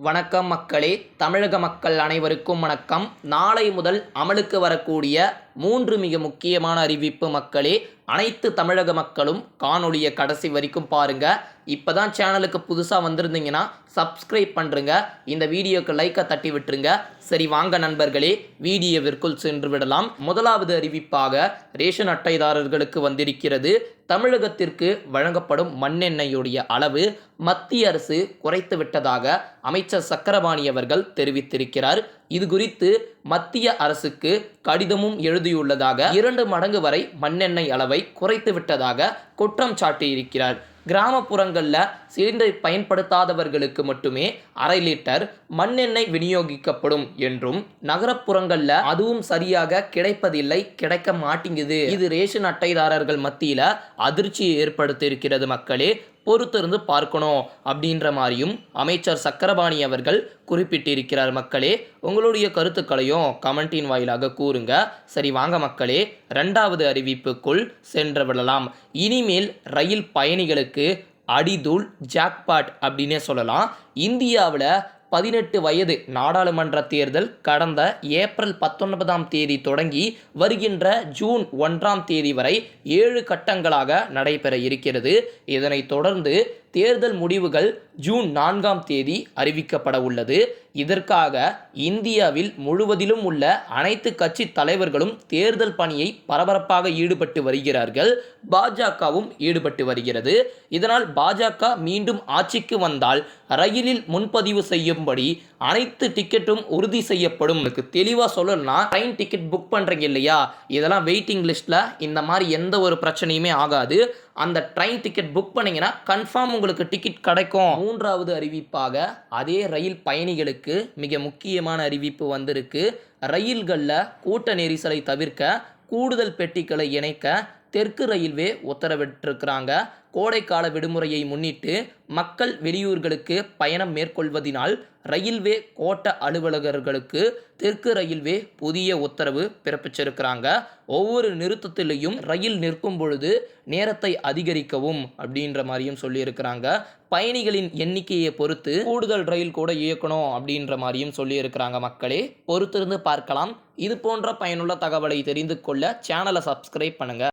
வணக்கம் மக்களே. தமிழக மக்கள் அனைவருக்கும் வணக்கம். நாளை முதல் அமலுக்கு வரக்கூடிய மூன்று மிக முக்கியமான அறிவிப்பு மக்களே. அனைத்து தமிழக மக்களும் காணொளியை கடைசி வரைக்கும் பாருங்கள் இப்போ தான் சேனலுக்கு புதுசாக வந்திருந்தீங்கன்னா சப்ஸ்கிரைப் பண்ணுறங்க இந்த வீடியோக்கு லைக்கை தட்டி விட்டுருங்க. சரி வாங்க நண்பர்களே வீடியோவிற்குள் சென்று விடலாம். முதலாவது அறிவிப்பாக ரேஷன் அட்டைதாரர்களுக்கு வந்திருக்கிறது. தமிழகத்திற்கு வழங்கப்படும் மண்ணெண்ணெயுடைய அளவு மத்திய அரசு குறைத்து விட்டதாக அமைச்சர் சக்கரபாணி அவர்கள் தெரிவித்திருக்கிறார். இது குறித்து மத்திய அரசுக்கு கடிதமும் எழுதியுள்ளதாக இரண்டு மடங்கு வரை மண்ணெண்ணெய் அளவை குறைத்து விட்டதாக குற்றம் சாட்டியிருக்கிறார். கிராமப்புறங்களில் சிலிண்டரை பயன்படுத்தாதவர்களுக்கு மட்டுமே அரை லிட்டர் மண்ணெண்ணெய் விநியோகிக்கப்படும் என்றும் நகரப்புறங்களில் அதுவும் சரியாக கிடைப்பதில்லை கிடைக்க மாட்டேங்குது. இது ரேஷன் அட்டைதாரர்கள் மத்தியில் அதிர்ச்சியை ஏற்படுத்தியிருக்கிறது மக்களே. பொறுத்திருந்து பார்க்கணும் அப்படின்ற மாதிரியும் அமைச்சர் சக்கரபாணி அவர்கள் குறிப்பிட்டிருக்கிறார் மக்களே. உங்களுடைய கருத்துக்களையும் கமெண்டின் வாயிலாக கூறுங்க. சரி வாங்க மக்களே. ரெண்டாவது அறிவிப்புக்குள் சென்று விடலாம். இனிமேல் ரயில் பயணிகளுக்கு அடிதுல் ஜாக்பாட் அப்படின்னே சொல்லலாம். இந்தியாவில் பதினெட்டு வயது நாடாளுமன்ற தேர்தல் கடந்த ஏப்ரல் பத்தொன்பதாம் தேதி தொடங்கி வருகின்ற ஜூன் ஒன்றாம் தேதி வரை ஏழு கட்டங்களாக நடைபெற இருக்கிறது. இதனைத் தொடர்ந்து தேர்தல் முடிவுகள் ஜூன் நான்காம் தேதி அறிவிக்கப்பட உள்ளது. இதற்காக இந்தியாவில் முழுவதிலும் உள்ள அனைத்து கட்சி தலைவர்களும் தேர்தல் பணியை பரபரப்பாக ஈடுபட்டு வருகிறார்கள். பாஜகவும் ஈடுபட்டு வருகிறது. இதனால் பாஜக மீண்டும் ஆட்சிக்கு வந்தால் ரயிலில் முன்பதிவு செய்யும்படி அனைத்து டிக்கெட்டும் உறுதி செய்யப்படும். எனக்கு தெளிவாக சொல்லணும்னா ட்ரெயின் டிக்கெட் புக் பண்ணுறீங்க இல்லையா? இதெல்லாம் வெயிட்டிங் லிஸ்ட்டில் இந்த மாதிரி எந்த ஒரு பிரச்சனையுமே ஆகாது. அந்த ட்ரெயின் டிக்கெட் புக் பண்ணிங்கன்னா கன்ஃபார்ம் உங்களுக்கு டிக்கெட் கிடைக்கும். மூன்றாவது அறிவிப்பாக அதே ரயில் பயணிகளுக்கு மிக முக்கியமான அறிவிப்பு வந்திருக்கு. ரயில்களில் கூட்ட நெரிசலை தவிர்க்க கூடுதல் பெட்டிகளை இணைக்க தெற்கு ரயில்வே உத்தரவிட்டிருக்கிறாங்க. கோடைக்கால விடுமுறையை முன்னிட்டு மக்கள் வெளியூர்களுக்கு பயணம் மேற்கொள்வதினால் ரயில்வே கோட்ட அலுவலகர்களுக்கு தெற்கு ரயில்வே புதிய உத்தரவு பிறப்பிச்சிருக்கிறாங்க. ஒவ்வொரு நிறுத்தத்திலையும் ரயில் நிற்கும் பொழுது நேரத்தை அதிகரிக்கவும் அப்படின்ற மாதிரியும் சொல்லியிருக்கிறாங்க. பயணிகளின் எண்ணிக்கையை பொறுத்து கூடுதல் ரயில் கூட இயக்கணும் அப்படின்ற மாதிரியும் சொல்லியிருக்கிறாங்க மக்களே. பொறுத்திருந்து பார்க்கலாம். இது போன்ற பயனுள்ள தகவலை தெரிந்து கொள்ள சேனலை சப்ஸ்கிரைப் பண்ணுங்கள்